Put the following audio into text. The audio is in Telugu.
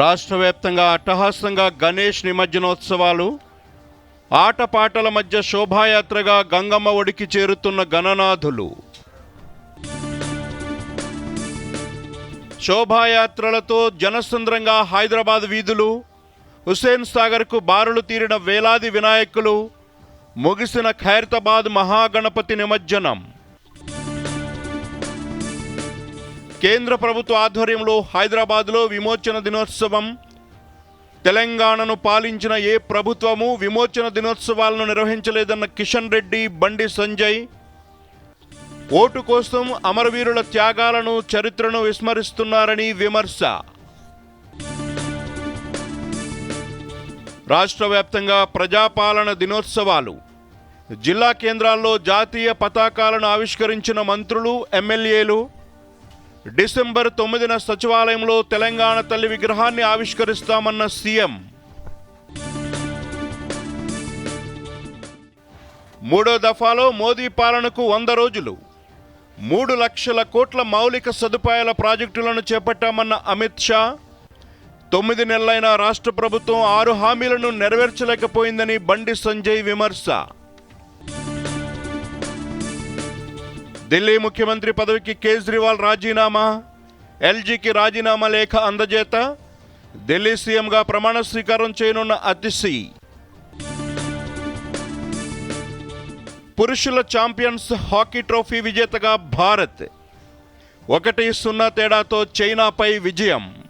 రాష్ట్ర వ్యాప్తంగా అట్టహాసంగా గణేష్ నిమజ్జనోత్సవాలు ఆటపాటల మధ్య శోభాయాత్రగా గంగమ్మ ఒడికి చేరుతున్న గణనాథులు. శోభాయాత్రలతో జనసంద్రంగా హైదరాబాద్ వీధులు హుస్సేన్ సాగర్కు బారులు తీరిన వేలాది వినాయకులు ముగిసిన ఖైరతాబాద్ మహాగణపతి నిమజ్జనం. కేంద్ర ప్రభుత్వ ఆధ్వర్యంలో హైదరాబాద్లో విమోచన దినోత్సవం. తెలంగాణను పాలించిన ఏ ప్రభుత్వము విమోచన దినోత్సవాలను నిర్వహించలేదన్న కిషన్ రెడ్డి బండి సంజయ్. ఓటు కోసం అమరవీరుల త్యాగాలను చరిత్రను విస్మరిస్తున్నారని విమర్శ. రాష్ట్ర వ్యాప్తంగా ప్రజాపాలన దినోత్సవాలు. జిల్లా కేంద్రాల్లో జాతీయ పతాకాలను ఆవిష్కరించిన మంత్రులు ఎమ్మెల్యేలు డిసెంబర్ తొమ్మిదిన సచివాలయంలో తెలంగాణ తల్లి విగ్రహాన్ని ఆవిష్కరిస్తామన్న సీఎం. మూడో దఫాలో మోదీ పాలనకు వంద రోజులు. మూడు లక్షల కోట్ల మౌలిక సదుపాయాల ప్రాజెక్టులను చేపట్టామన్న అమిత్ షా. తొమ్మిది నెలలైన రాష్ట్ర ప్రభుత్వం ఆరు హామీలను నెరవేర్చలేకపోయిందని బండి సంజయ్ విమర్శ. ఢిల్లీ ముఖ్యమంత్రి పదవికి కేజ్రీవాల్ రాజీనామా ఎల్జీకి రాజీనామా లేఖ అందజేత ఢిల్లీ సీఎంగా ప్రమాణ స్వీకారం చేయనున్న అతిశి. పురుషుల ఛాంపియన్స్ హాకీ ట్రోఫీ విజేతగా భారత్. ఒకటి సున్నా తేడాతో చైనాపై విజయం.